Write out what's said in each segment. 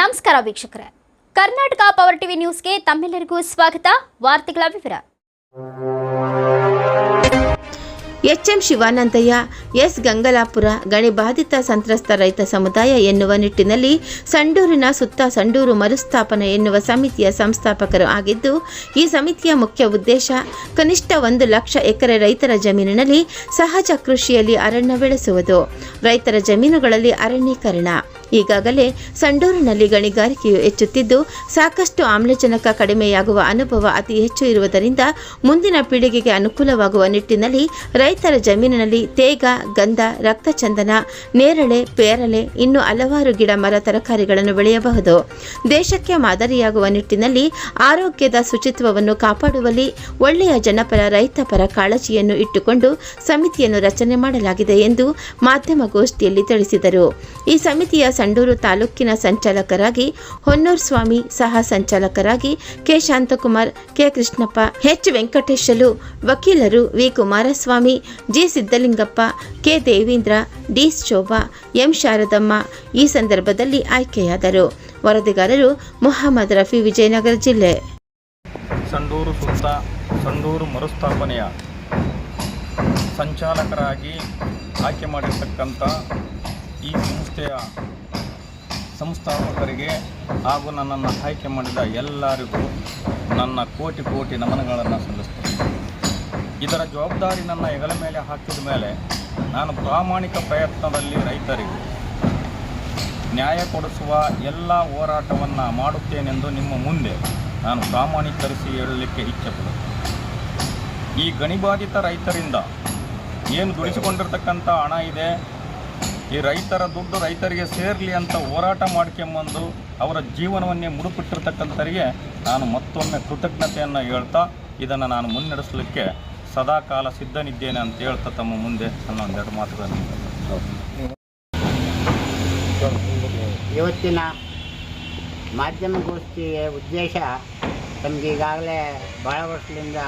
ನಮಸ್ಕಾರ ವೀಕ್ಷಕರೇ. Karnataka power TV ನ್ಯೂಸ್ಗೆ ತಮ್ಮೆಲ್ಲರಿಗೂ ಸ್ವಾಗತ. ವಾರ್ತೆಗಳ ವಿವರ. ಎಚ್ಎಂ ಶಿವಾನಂದಯ್ಯ, ಎಸ್ ಗಂಗಲಾಪುರ, ಗಣಿಬಾಧಿತ ಸಂತ್ರಸ್ತ ರೈತ ಸಮುದಾಯ ಎನ್ನುವ ನಿಟ್ಟಿನಲ್ಲಿ ಸಂಡೂರಿನ ಸುತ್ತ ಸಂಡೂರು ಮರುಸ್ಥಾಪನೆ ಎನ್ನುವ ಸಮಿತಿಯ ಸಂಸ್ಥಾಪಕರು ಆಗಿದ್ದು, ಈ ಸಮಿತಿಯ ಮುಖ್ಯ ಉದ್ದೇಶ ಕನಿಷ್ಠ ಒಂದು ಲಕ್ಷ ಎಕರೆ ರೈತರ ಜಮೀನಿನಲ್ಲಿ ಸಹಜ ಕೃಷಿಯಲ್ಲಿ ಅರಣ್ಯ ಬೆಳೆಸುವುದು. ರೈತರ ಜಮೀನುಗಳಲ್ಲಿ ಅರಣ್ಯೀಕರಣ. ಈಗಾಗಲೇ ಸಂಡೂರಿನಲ್ಲಿ ಗಣಿಗಾರಿಕೆಯು ಹೆಚ್ಚುತ್ತಿದ್ದು, ಸಾಕಷ್ಟು ಆಮ್ಲಜನಕ ಕಡಿಮೆಯಾಗುವ ಅನುಭವ ಅತಿ ಹೆಚ್ಚು ಇರುವುದರಿಂದ ಮುಂದಿನ ಪೀಳಿಗೆಗೆ ಅನುಕೂಲವಾಗುವ ನಿಟ್ಟಿನಲ್ಲಿ ರೈತರ ಜಮೀನಿನಲ್ಲಿ ತೇಗ, ಗಂಧ, ರಕ್ತಚಂದನ, ನೇರಳೆ, ಪೇರಳೆ, ಇನ್ನು ಹಲವಾರು ಗಿಡ ಮರ ತರಕಾರಿಗಳನ್ನು ಬೆಳೆಯಬಹುದು. ದೇಶಕ್ಕೆ ಮಾದರಿಯಾಗುವ ನಿಟ್ಟಿನಲ್ಲಿ ಆರೋಗ್ಯದ ಶುಚಿತ್ವವನ್ನು ಕಾಪಾಡುವಲ್ಲಿ ಒಳ್ಳೆಯ ಜನಪರ, ರೈತಪರ ಕಾಳಜಿಯನ್ನು ಇಟ್ಟುಕೊಂಡು ಸಮಿತಿಯನ್ನು ರಚನೆ ಮಾಡಲಾಗಿದೆ ಎಂದು ಮಾಧ್ಯಮಗೋಷ್ಠಿಯಲ್ಲಿ ತಿಳಿಸಿದರು. ಈ ಸಮಿತಿಯ ಸಂಡೂರು ತಾಲೂಕಿನ ಸಂಚಾಲಕರಾಗಿ, ಹೊನ್ನೂರ್ ಸ್ವಾಮಿ ಸಹ ಸಂಚಾಲಕರಾಗಿ, K. Shanthakumar, K. Krishnappa, H. Venkateshalu ವಕೀಲರು V. Kumaraswamy, G. Siddalingappa K. Devindra, D. Shobha, M. Sharadamma ಈ ಸಂದರ್ಭದಲ್ಲಿ ಆಯ್ಕೆಯಾದರು. ವರದಿಗಾರರು ಮೊಹಮ್ಮದ್ ರಫಿ ವಿಜಯನಗರ ಜಿಲ್ಲೆ. ಸಂಡೂರು ಸುತ್ತ ಸಂಡೂರು ಮರುಸ್ಥಾಪನೆಯ ಸಂಚಾಲಕರಾಗಿ ಆಯ್ಕೆ ಮಾಡಿರ್ತಕ್ಕಂಥ ಈ ಸಂಸ್ಥೆಯ ಸಂಸ್ಥಾಪಕರಿಗೆ ಹಾಗೂ ನನ್ನನ್ನು ಆಯ್ಕೆ ಮಾಡಿದ ಎಲ್ಲರಿಗೂ ನನ್ನ ಕೋಟಿ ಕೋಟಿ ನಮನಗಳನ್ನು ಸಲ್ಲಿಸ್ತೇನೆ. ಇದರ ಜವಾಬ್ದಾರಿ ನನ್ನ ಹೆಗಲ ಮೇಲೆ ಹಾಕಿದ ಮೇಲೆ ನಾನು ಪ್ರಾಮಾಣಿಕ ಪ್ರಯತ್ನದಲ್ಲಿ ರೈತರಿಗೆ ನ್ಯಾಯ ಕೊಡಿಸುವ ಎಲ್ಲ ಹೋರಾಟವನ್ನು ಮಾಡುತ್ತೇನೆಂದು ನಿಮ್ಮ ಮುಂದೆ ನಾನು ಪ್ರಾಮಾಣೀಕರಿಸಿ ಹೇಳಲಿಕ್ಕೆ ಇಚ್ಛೆ ಈ ಗಣಿಬಾಧಿತ ರೈತರಿಂದ ಏನು ದುಡಿಸಿಕೊಂಡಿರ್ತಕ್ಕಂಥ ಹಣ ಇದೆ ಈ ರೈತರ ದುಡ್ಡು ರೈತರಿಗೆ ಸೇರಲಿ ಅಂತ ಹೋರಾಟ ಮಾಡ್ಕೊಂಬಂದು ಅವರ ಜೀವನವನ್ನೇ ಮುಡುಪಿಟ್ಟಿರ್ತಕ್ಕಂಥವರಿಗೆ ನಾನು ಮತ್ತೊಮ್ಮೆ ಕೃತಜ್ಞತೆಯನ್ನು ಹೇಳ್ತಾ, ಇದನ್ನು ನಾನು ಮುನ್ನಡೆಸಲಿಕ್ಕೆ ಸದಾಕಾಲ ಸಿದ್ಧನಿದ್ದೇನೆ ಅಂತ ಹೇಳ್ತಾ ತಮ್ಮ ಮುಂದೆ ನನ್ನ ಒಂದೆರಡು ಮಾತುಗಳನ್ನು. ಇವತ್ತಿನ ಮಾಧ್ಯಮಗೋಷ್ಠಿಯ ಉದ್ದೇಶ ತಮಗೆ ಈಗಾಗಲೇ ಭಾಳ ವರ್ಷದಿಂದ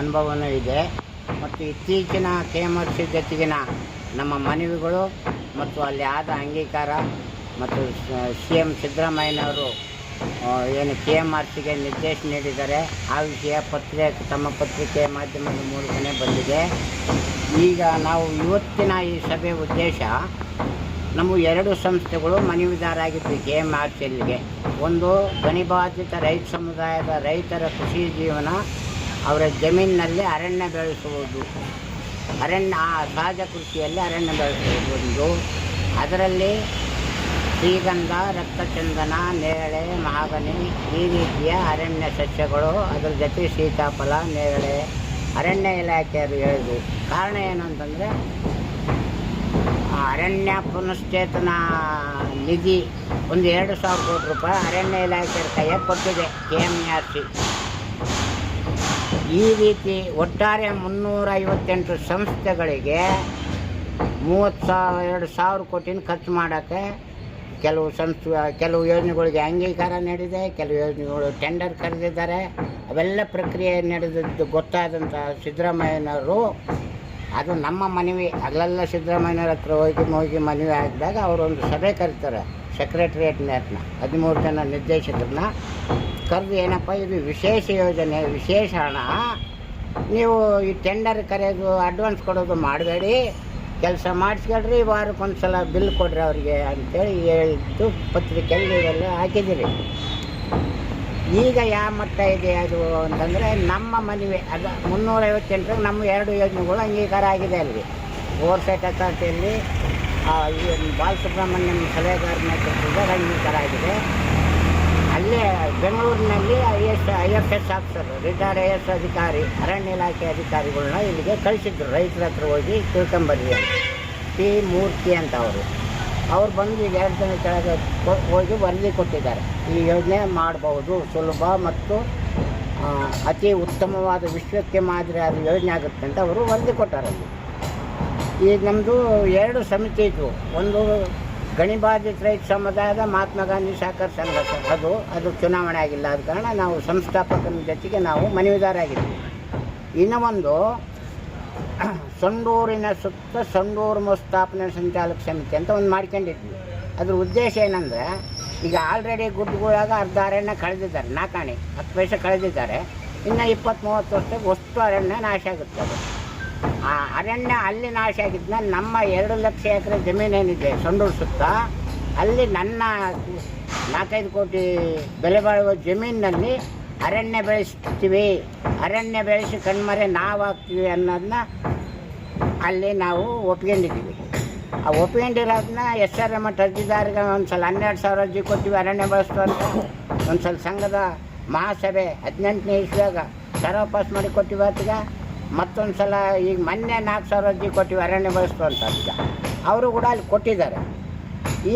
ಅನುಭವನೂ ಇದೆ. ಮತ್ತು ಇತ್ತೀಚಿನ ಕೆ ಎಂ ಆರ್ ಸಿ ಜೊತೆಗಿನ ನಮ್ಮ ಮನವಿಗಳು ಮತ್ತು ಅಲ್ಲಿ ಆದ ಅಂಗೀಕಾರ ಮತ್ತು ಸಿ ಎಂ ಸಿದ್ದರಾಮಯ್ಯನವರು ಏನು ಕೆ ಎಂ ಆರ್ ಸಿಗೆ ನಿರ್ದೇಶ ನೀಡಿದ್ದಾರೆ. ಆ ವಿಷಯ ಪತ್ರಿಕೆ, ತಮ್ಮ ಪತ್ರಿಕೆ ಮಾಧ್ಯಮದ ಮೂಲಕನೇ ಬಂದಿದೆ. ಈಗ ನಾವು ಇವತ್ತಿನ ಈ ಸಭೆ ಉದ್ದೇಶ, ನಮ್ಮ ಎರಡು ಸಂಸ್ಥೆಗಳು ಮನವಿದಾರಾಗಿದ್ದು ಕೆ ಎಂ ಆರ್ ಸಿಲ್ಗೆ ಒಂದು, ಗಣಿಬಾಧಿತ ರೈತ ಸಮುದಾಯದ ರೈತರ ಕೃಷಿ ಜೀವನ, ಅವರ ಜಮೀನಿನಲ್ಲಿ ಅರಣ್ಯ ಬೆಳೆಸುವುದು. ಅರಣ್ಯ ಸಹಜ ಕೃಷಿಯಲ್ಲಿ ಅರಣ್ಯ ಬೆಳೆಸುವುದು ಒಂದು ಅದರಲ್ಲಿ ಶ್ರೀಗಂಧ, ರಕ್ತಚಂದನ, ನೇರಳೆ ಮಹಾಗನಿ ಈ ರೀತಿಯ ಅರಣ್ಯ ಸಸ್ಯಗಳು, ಅದರ ಜೊತೆ ಸೀತಾಫಲ, ನೇರಳೆ. ಅರಣ್ಯ ಇಲಾಖೆಯವರು ಹೇಳಿದ್ರು. ಕಾರಣ ಏನು ಅಂತಂದರೆ ಅರಣ್ಯ ಪುನಶ್ಚೇತನ ನಿಧಿ ಒಂದು ಎರಡು ಸಾವಿರ ಕೋಟಿ ರೂಪಾಯಿ ಅರಣ್ಯ ಇಲಾಖೆಯ ಕೈಯಾಗ ಕೊಟ್ಟಿದೆ, ಕೆ ಎಂ ಆರ್ ಸಿ. ಈ ರೀತಿ ಒಟ್ಟಾರೆ ಮುನ್ನೂರ ಐವತ್ತೆಂಟು ಸಂಸ್ಥೆಗಳಿಗೆ ಮೂವತ್ತು ಸಾವಿರ, ಎರಡು ಸಾವಿರ ಕೋಟಿನ ಖರ್ಚು ಮಾಡೋಕ್ಕೆ ಕೆಲವು ಸಂಸ್ಥೆ, ಕೆಲವು ಯೋಜನೆಗಳಿಗೆ ಅಂಗೀಕಾರ ನೀಡಿದೆ, ಕೆಲವು ಯೋಜನೆಗಳು ಟೆಂಡರ್ ಕರೆದಿದ್ದಾರೆ. ಅವೆಲ್ಲ ಪ್ರಕ್ರಿಯೆ ನಡೆದದ್ದು ಗೊತ್ತಾದಂಥ ಸಿದ್ದರಾಮಯ್ಯನವರು. ಅದು ನಮ್ಮ ಮನವಿ, ಅಲ್ಲೆಲ್ಲ ಸಿದ್ದರಾಮಯ್ಯನವ್ರ ಹತ್ರ ಹೋಗಿ ಹೋಗಿ ಮನವಿ ಆಗಿದಾಗ ಅವರೊಂದು ಸಭೆ ಕರೀತಾರೆ ಸೆಕ್ರೆಟ್ರಿಯೇಟ್ನ ಹದಿಮೂರು ಜನ ನಿರ್ದೇಶಕರನ್ನ. ಕರೆದು ಏನಪ್ಪ, ಇದು ವಿಶೇಷ ಯೋಜನೆ, ವಿಶೇಷ ಹಣ. ನೀವು ಈ ಟೆಂಡರ್ ಕರೆಯೋದು ಅಡ್ವಾನ್ಸ್ ಕೊಡೋದು ಮಾಡಬೇಡಿ. ಕೆಲಸ ಮಾಡಿಸ್ಕೊಳ್ರಿ ವಾರಕ್ಕೊಂದು ಸಲ ಬಿಲ್ ಕೊಡ್ರಿ ಅವರಿಗೆ ಅಂತೇಳಿ ಹೇಳಿದ್ದು ಪತ್ರಿಕೆಯಲ್ಲಿ ಇವೆಲ್ಲ ಹಾಕಿದ್ದೀರಿ. ಈಗ ಯಾವ ಮಟ್ಟ ಇದೆ ಅದು ಅಂತಂದರೆ ನಮ್ಮ ಮನವಿ, ಅದು ಮುನ್ನೂರೈವತ್ತೆಂಟರಾಗ ನಮ್ಮ ಎರಡು ಯೋಜನೆಗಳು ಅಂಗೀಕಾರ ಆಗಿದೆ ಅಲ್ಲಿ. ಓವರ್ಸೈಟ್ ಅಥಾರಿಟಿಯಲ್ಲಿ ಬಾಲಸುಬ್ರಹ್ಮಣ್ಯಂ ಸಲಹೆಗಾರ ನೇತೃತ್ವದಲ್ಲಿ ಅಂಗೀಕಾರ ಆಗಿದೆ. ಬೆಂಗಳೂರಿನಲ್ಲಿ I S I F S officer retired I S ಅಧಿಕಾರಿ, ಅರಣ್ಯ ಇಲಾಖೆ ಅಧಿಕಾರಿಗಳನ್ನ ಇಲ್ಲಿಗೆ ಕಳಿಸಿದ್ರು. ರೈತರ ಹತ್ರ ಹೋಗಿ ತಿಳ್ಕೊಂಬರ್ರಿ ಅಂತ. ಪಿ ಮೂರ್ತಿ ಅಂತ ಅವರು. ಅವ್ರು ಬಂದು ಈಗ ಎರಡು ದಿನ ಕೆಳಗೆ ಹೋಗಿ ವರದಿ ಕೊಟ್ಟಿದ್ದಾರೆ. ಈ ಯೋಜನೆ ಮಾಡಬಹುದು, ಸುಲಭ ಮತ್ತು ಅತಿ ಉತ್ತಮವಾದ ವಿಶ್ವಕ್ಕೆ ಮಾದರಿ ಅದು ಯೋಜನೆ ಆಗುತ್ತೆ ಅಂತ ಅವರು ವರದಿ ಕೊಟ್ಟಾರಲ್ಲಿ. ಈಗ ನಮ್ಮದು ಎರಡು ಸಮಿತಿ ಇತ್ತು ಒಂದು ಗಣಿಬಾಧಿತ ರೈತ ಸಮುದಾಯದ ಮಹಾತ್ಮ ಗಾಂಧಿ ಸಹಕಾರ ಸಂಘ ಅದು ಅದು ಚುನಾವಣೆ ಆಗಿಲ್ಲ ಆದ ಕಾರಣ ನಾವು ಸಂಸ್ಥಾಪಕನ ಜೊತೆಗೆ ನಾವು ಮನವಿದಾರಾಗಿದ್ದೀವಿ. ಇನ್ನು ಒಂದು, ಸಂಡೂರಿನ ಸುತ್ತ ಸಂಡೂರು ಮರುಸ್ಥಾಪನೆ ಸಂಚಾಲಕ ಸಮಿತಿ ಅಂತ ಒಂದು ಮಾಡ್ಕೊಂಡಿದ್ವಿ. ಅದ್ರ ಉದ್ದೇಶ ಏನಂದರೆ, ಈಗ ಆಲ್ರೆಡಿ ಗುಡ್ಡುಗಳಾಗ ಅರ್ಧ ಅರಣ್ಯ ಕಳೆದಿದ್ದಾರೆ. ನಾಲ್ಕಾಣಿ ಹತ್ತು ಪೈಸೆ ಕಳೆದಿದ್ದಾರೆ. ಇನ್ನು ಇಪ್ಪತ್ತು ಮೂವತ್ತು ವರ್ಷಕ್ಕೆ ಅಷ್ಟು ಅರಣ್ಯ ನಾಶ ಆಗುತ್ತೆ ಆ ಅರಣ್ಯ ಅಲ್ಲಿ ನಾಶ ಆಗಿದ್ನ, ನಮ್ಮ ಎರಡು ಲಕ್ಷ ಎಕರೆ ಜಮೀನೇನಿದೆ ಸಂಡೂರು ಸುತ್ತ, ಅಲ್ಲಿ ನನ್ನ ನಾಲ್ಕೈದು ಕೋಟಿ ಬೆಲೆ ಬಾಳುವ ಜಮೀನಿನಲ್ಲಿ ಅರಣ್ಯ ಬೆಳೆಸ್ತೀವಿ. ಅರಣ್ಯ ಬೆಳೆಸಿ ಕಣ್ಮರೆ ನಾವು ಹಾಕ್ತೀವಿ ಅನ್ನೋದನ್ನ ಅಲ್ಲಿ ನಾವು ಒಪ್ಕೊಂಡಿದ್ದೀವಿ. ಆ ಒಪ್ಕೊಂಡಿರೋದನ್ನ ಎಸ್ ಆರ್ ಎಂ ಅರ್ಜಿದಾರಿಗೆ ಒಂದು ಸಲ ಹನ್ನೆರಡು ಸಾವಿರ ಅರ್ಜಿ ಕೊಟ್ಟಿವಿ ಅರಣ್ಯ ಬಳಸ್ತು ಅಂತ. ಒಂದು ಸಲ ಸಂಘದ ಮಹಾಸಭೆ ಹದಿನೆಂಟನೇ ಇಸ್ವಿಯಾಗ ಸರ್ವ ಪಾಸ್ ಮಾಡಿ ಕೊಟ್ಟಿವಿ ಆತಿಗ. ಮತ್ತೊಂದು ಸಲ ಈಗ ಮೊನ್ನೆ ನಾಲ್ಕು ಸಾವಿರ ಅರ್ಜಿ ಕೊಟ್ಟಿವಿ, ಅರಣ್ಯ ಬಳಸ್ತು ಅಂತ ಈಗ. ಅವರು ಕೂಡ ಅಲ್ಲಿ ಕೊಟ್ಟಿದ್ದಾರೆ.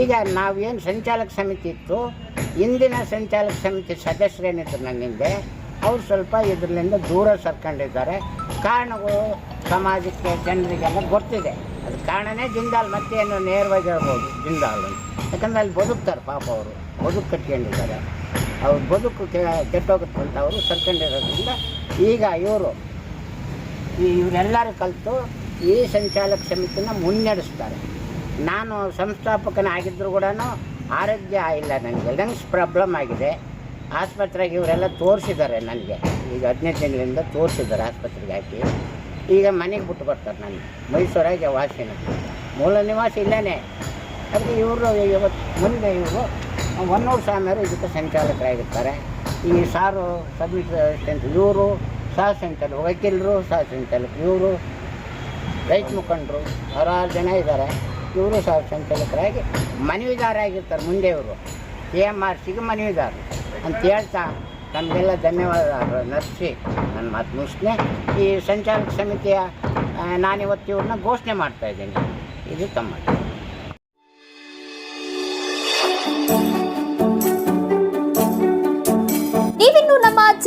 ಈಗ ನಾವೇನು ಸಂಚಾಲಕ ಸಮಿತಿ ಇತ್ತು, ಇಂದಿನ ಸಂಚಾಲಕ ಸಮಿತಿ ಸದಸ್ಯರೇನಿದ್ರು ನನ್ನ ಹಿಂದೆ, ಅವ್ರು ಸ್ವಲ್ಪ ಇದರಿಂದ ದೂರ ಸರ್ಕೊಂಡಿದ್ದಾರೆ. ಕಾರಣಗಳು ಸಮಾಜಕ್ಕೆ, ಜನರಿಗೆಲ್ಲ ಗೊತ್ತಿದೆ. ಅದು ಕಾರಣನೇ ಜಿಂದಾಲ್ ಮತ್ತೇನು ನೇರವಾಗಿ ಹೇಳ್ಬೋದು, ಜಿಂದಾಲ್ ಯಾಕಂದ್ರೆ ಅಲ್ಲಿ ಬದುಕ್ತಾರೆ ಪಾಪ ಅವರು, ಬದುಕು ಕಟ್ಕೊಂಡಿದ್ದಾರೆ. ಅವ್ರು ಬದುಕು ಕೆಟ್ಟೋಗುತ್ತೆ ಅಂತ ಅವರು ಸರ್ಕೊಂಡಿರೋದ್ರಿಂದ ಈಗ ಇವರು ಇವರೆಲ್ಲರೂ ಕಲಿತು ಈ ಸಂಚಾಲಕ ಸಮಿತಿನ ಮುನ್ನಡೆಸ್ತಾರೆ. ನಾನು ಸಂಸ್ಥಾಪಕನಾಗಿದ್ದರೂ ಕೂಡ ಆರೋಗ್ಯ ಇಲ್ಲ ನನಗೆ, ಲಂಗ್ಸ್ ಪ್ರಾಬ್ಲಮ್ ಆಗಿದೆ. ಆಸ್ಪತ್ರೆಗೆ ಇವರೆಲ್ಲ ತೋರಿಸಿದ್ದಾರೆ ನನಗೆ. ಈಗ ಹದಿನೈದು ದಿನಗಳಿಂದ ತೋರಿಸಿದ್ದಾರೆ ಆಸ್ಪತ್ರೆಗೆ ಹಾಕಿ. ಈಗ ಮನೆಗೆ ಬಿಟ್ಟು ಬರ್ತಾರೆ ನನಗೆ ಮೈಸೂರಾಗೆ ವಾಸಿನ ಮೂಲ ನಿವಾಸ ಇಲ್ಲೇ ಅದಕ್ಕೆ ಇವರು ಇವತ್ತು ಮುಂದೆ ಇವರು ಹೊನ್ನೂರು ಸ್ವಾಮಿಯವರು ಇದಕ್ಕೆ ಸಂಚಾಲಕರಾಗಿರ್ತಾರೆ. ಈ ಸಾರು ಸಬ್ ಅಸಿಸ್ಟೆಂಟ್ ಇವರು ಸಂಚಾಲಕ ವಕೀಲರು ಸಂಚಾಲಕ ಇವರು ರೈತ ಮುಖಂಡರು ಹಲವಾರು ಜನ ಇದ್ದಾರೆ ಇವರು ಸಹ ಸಂಚಾಲಕರಾಗಿ ಮನವಿದಾರಾಗಿರ್ತಾರೆ ಮುಂದೆ ಇವರು. ಕೆ ಎಂ ಆರ್ ಸಿಗೆ ಮನವಿದಾರ. ಅಂತ ಹೇಳ್ತಾ ನಮಗೆಲ್ಲ ಧನ್ಯವಾದ ನರ್ಸಿ. ನನ್ನ ಮಾತು ಮುಗಿಸ್ನೆ ಈ ಸಂಚಾಲಕ ಸಮಿತಿಯ ನಾನಿವತ್ತು ಇವ್ರನ್ನ ಘೋಷಣೆ ಮಾಡ್ತಾ ಇದ್ದೀನಿ. ಇದು ತಮ್ಮ